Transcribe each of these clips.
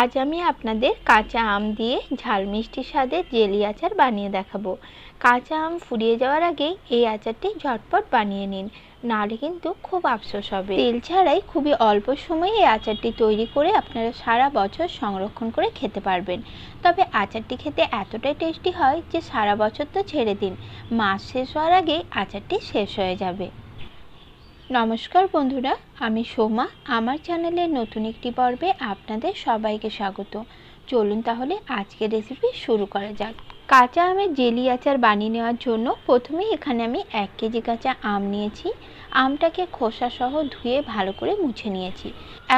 আজ আমি আপনাদের কাঁচা আম দিয়ে ঝাল মিষ্টি স্বাদের জেলি আচার বানিয়ে দেখাবো। কাঁচা আম ফুরিয়ে যাওয়ার আগেই এই আচারটি ঝটপট বানিয়ে নিন, নাহলে কিন্তু খুব আফসোস হবে। তেল ছাড়াই খুবই অল্প সময়ে এই আচারটি তৈরি করে আপনারা সারা বছর সংরক্ষণ করে খেতে পারবেন। তবে আচারটি খেতে এতটাই টেস্টি হয় যে সারা বছর তো ছেড়ে দিন, মাস শেষ হওয়ার আগেই আচারটি শেষ হয়ে যাবে। নমস্কার বন্ধুরা, আমি সোমা। আমার চ্যানেলের নতুন একটি পর্বে আপনাদের সবাইকে স্বাগত। চলুন তাহলে আজকের রেসিপি শুরু করা যাক। কাঁচা আমের জেলি আচার বানিয়ে নেওয়ার জন্য প্রথমেই এখানে আমি এক কেজি কাঁচা আম নিয়েছি। আমটাকে খোসা সহ ধুয়ে ভালো করে মুছে নিয়েছি।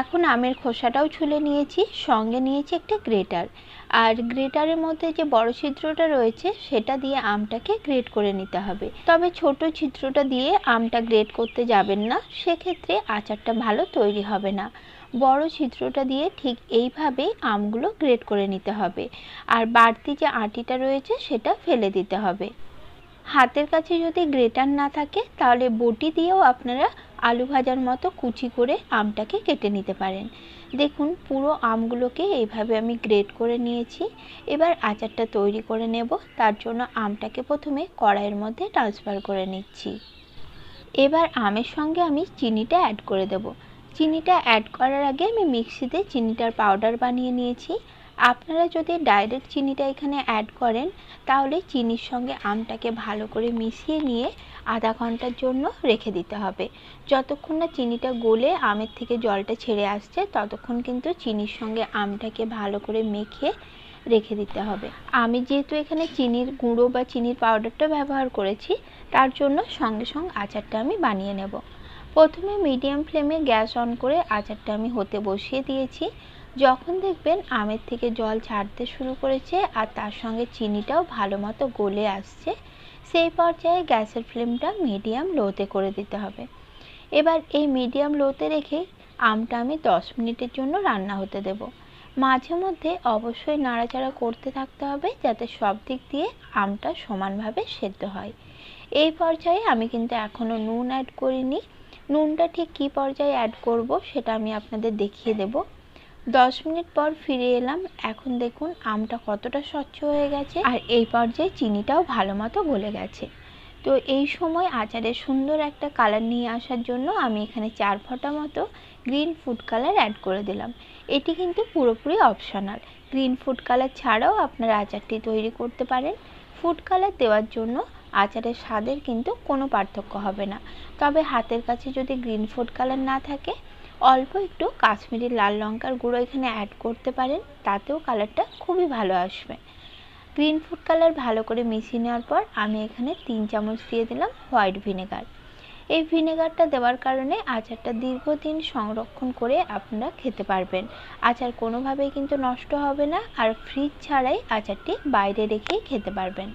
এখন আমের খোসাটাও ছুলে নিয়েছি। সঙ্গে নিয়েছি একটা গ্রেটার। আর গ্রেটারের মধ্যে যে বড় ছিদ্রটা রয়েছে, সেটা দিয়ে আমটাকে গ্রেট করে নিতে হবে। তবে ছোট ছিদ্রটা দিয়ে আমটা গ্রেট করতে যাবেন না, সেক্ষেত্রে আচারটা ভালো তৈরি হবে না। বড় ছিদ্রটা দিয়ে ঠিক এইভাবেই আমগুলো গ্রেট করে নিতে হবে। আর বাড়তি যে আটিটা রয়েছে, সেটা ফেলে দিতে হবে। হাতের কাছে যদি গ্রেটার না থাকে, তাহলে বটি দিয়েও আপনারা আলু ভাজার মতো কুচি করে আমটাকে কেটে নিতে পারেন। দেখুন, পুরো আমগুলোকে এইভাবে আমি গ্রেট করে নিয়েছি। এবার আচারটা তৈরি করে নেব। তার জন্য আমটাকে প্রথমে কড়াইয়ের মধ্যে ট্রান্সফার করে নিচ্ছি। এবার আমের সঙ্গে আমি চিনিটা অ্যাড করে দেব। চিনিটা অ্যাড করার আগে আমি মিক্সিতে চিনিটার পাউডার বানিয়ে নিয়েছি। আপনারা যদি ডাইরেক্ট চিনিটা এখানে অ্যাড করেন, তাহলে চিনির সঙ্গে আমটাকে ভালো করে মিশিয়ে নিয়ে আধা ঘণ্টার জন্য রেখে দিতে হবে। যতক্ষণ না চিনিটা গলে আমের থেকে জলটা ছেড়ে আসছে, ততক্ষণ কিন্তু চিনির সঙ্গে আমটাকে ভালো করে মেখে রেখে দিতে হবে। আমি যেহেতু এখানে চিনির গুঁড়ো বা চিনির পাউডারটা ব্যবহার করেছি, তার জন্য সঙ্গে সঙ্গে আচারটা আমি বানিয়ে নেব। প্রথমে মিডিয়াম ফ্লেমে গ্যাস অন করে আচারটা আমি হতে বসিয়ে দিয়েছি। যখন দেখবেন আমের থেকে জল ছাড়তে শুরু করেছে আর তার সঙ্গে চিনিটাও ভালো মতো গলে আসছে, সেই পর্যায়ে গ্যাসের ফ্লেমটা মিডিয়াম লোতে করে দিতে হবে। এবার এই মিডিয়াম লোতে রেখে আমটা আমি দশ মিনিটের জন্য রান্না হতে দেব। মাঝে মধ্যে অবশ্যই নাড়াচাড়া করতে থাকতে হবে যাতে সব দিক দিয়ে আমটা সমানভাবে সেদ্ধ হয়। এই পর্যায়ে আমি কিন্তু এখনও নুন অ্যাড করিনি। নুনটা ঠিক কী পর্যায়ে অ্যাড করব সেটা আমি আপনাদের দেখিয়ে দেব। দশ মিনিট পর ফিরে এলাম। এখন দেখুন, আমটা কতটা স্বচ্ছ হয়ে গেছে আর এই পর্যায়ে চিনিটাও ভালো মতো গলে গেছে। তো এই সময় আচারের সুন্দর একটা কালার নিয়ে আসার জন্য আমি এখানে চার ফোঁটা মতো গ্রিন ফুড কালার অ্যাড করে দিলাম। এটি কিন্তু পুরোপুরি অপশনাল গ্রিন ফুড কালার ছাড়াও আপনারা আচারটি তৈরি করতে পারেন। ফুড কালার দেওয়ার জন্য আচারের স্বাদের কিন্তু কোনো পার্থক্য হবে না। তবে হাতের কাছে যদি গ্রিন ফুড কালার না থাকে অল্প একটু কাশ্মীরি লাল লঙ্কার গুঁড়ো এখানে অ্যাড করতে পারেন, তাতেও কালারটা খুবই ভালো আসবে। গ্রিন ফুড কালার ভালো করে মিশিয়ে নেওয়ার পর আমি এখানে তিন চামচ দিয়ে দিলাম হোয়াইট ভিনেগার এই ভিনেগারটা দেওয়ার কারণে আচারটা দীর্ঘদিন সংরক্ষণ করে আপনারা খেতে পারবেন। আচার কোনোভাবেই কিন্তু নষ্ট হবে না আর ফ্রিজ ছাড়াই আচারটি বাইরে রেখেই খেতে পারবেন।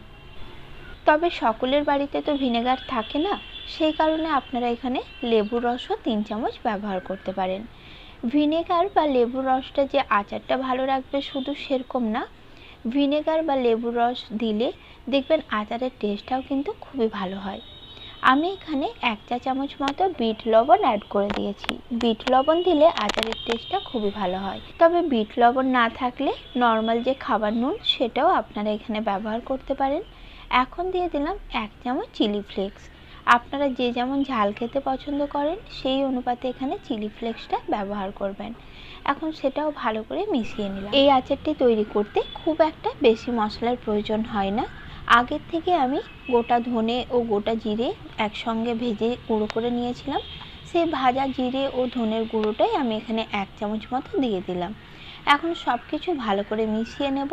তবে সকলের বাড়িতে তো ভিনেগার থাকে না সেই কারণে আপনারা এখানে লেবুর রসও তিন চামচ ব্যবহার করতে পারেন। ভিনেগার বা লেবুর রসটা যে আচারটা ভালো রাখবে শুধু সেরকম না, ভিনেগার বা লেবুর রস দিলে দেখবেন আচারের টেস্টটাও কিন্তু খুবই ভালো হয়। আমি এখানে এক চা চামচ মতো বিট লবণ অ্যাড করে দিয়েছি। বিট লবণ দিলে আচারের টেস্টটা খুবই ভালো হয়। তবে বিট লবণ না থাকলে নর্মাল যে খাবার নুন সেটাও আপনারা এখানে ব্যবহার করতে পারেন। এখন দিয়ে দিলাম এক চামচ চিলি ফ্লেক্স আপনারা যে যেমন ঝাল খেতে পছন্দ করেন, সেই অনুপাতে এখানে চিলি ফ্লেক্সটা ব্যবহার করবেন। এখন সেটাও ভালো করে মিশিয়ে নিলাম। এই আচারটি তৈরি করতে খুব একটা বেশি মশলার প্রয়োজন হয় না। আগের থেকে আমি গোটা ধনে ও গোটা জিরে একসঙ্গে ভেজে গুঁড়ো করে নিয়েছিলাম। সেই ভাজা জিরে ও ধনের গুঁড়োটাই আমি এখানে এক চামচ মতো দিয়ে দিলাম। এখন সব কিছু ভালো করে মিশিয়ে নেব।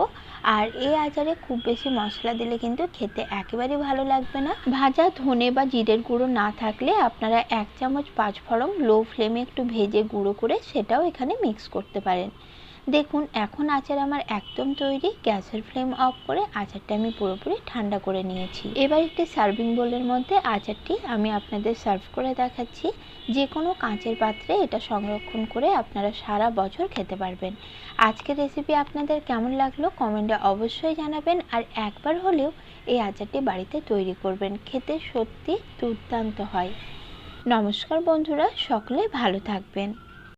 আর এই আচারে খুব বেশি মশলা দিলে কিন্তু খেতে একেবারেই ভালো লাগবে না। ভাজা ধনে বা জিরের গুঁড়ো না থাকলে আপনারা এক চামচ পাঁচ ফড়ং লো ফ্লেমে একটু ভেজে গুঁড়ো করে সেটাও এখানে মিক্স করতে পারেন। দেখুন, এখন আচার আমার একদম তৈরি। গ্যাসের ফ্লেম অফ করে আচারটা আমি পুরোপুরি ঠান্ডা করে নিয়েছি। এবার একটি সার্ভিং বোলের মধ্যে আচারটি আমি আপনাদের সার্ভ করে দেখাচ্ছি। যে কোনো কাঁচের পাত্রে এটা সংরক্ষণ করে আপনারা সারা বছর খেতে পারবেন। আজকের রেসিপি আপনাদের কেমন লাগল কমেন্টে অবশ্যই জানাবেন। আর একবার হলেও এই আচারটি বাড়িতে তৈরি করবেন। খেতে সত্যি দুর্দান্ত হয়। নমস্কার বন্ধুরা, সকলে ভালো থাকবেন।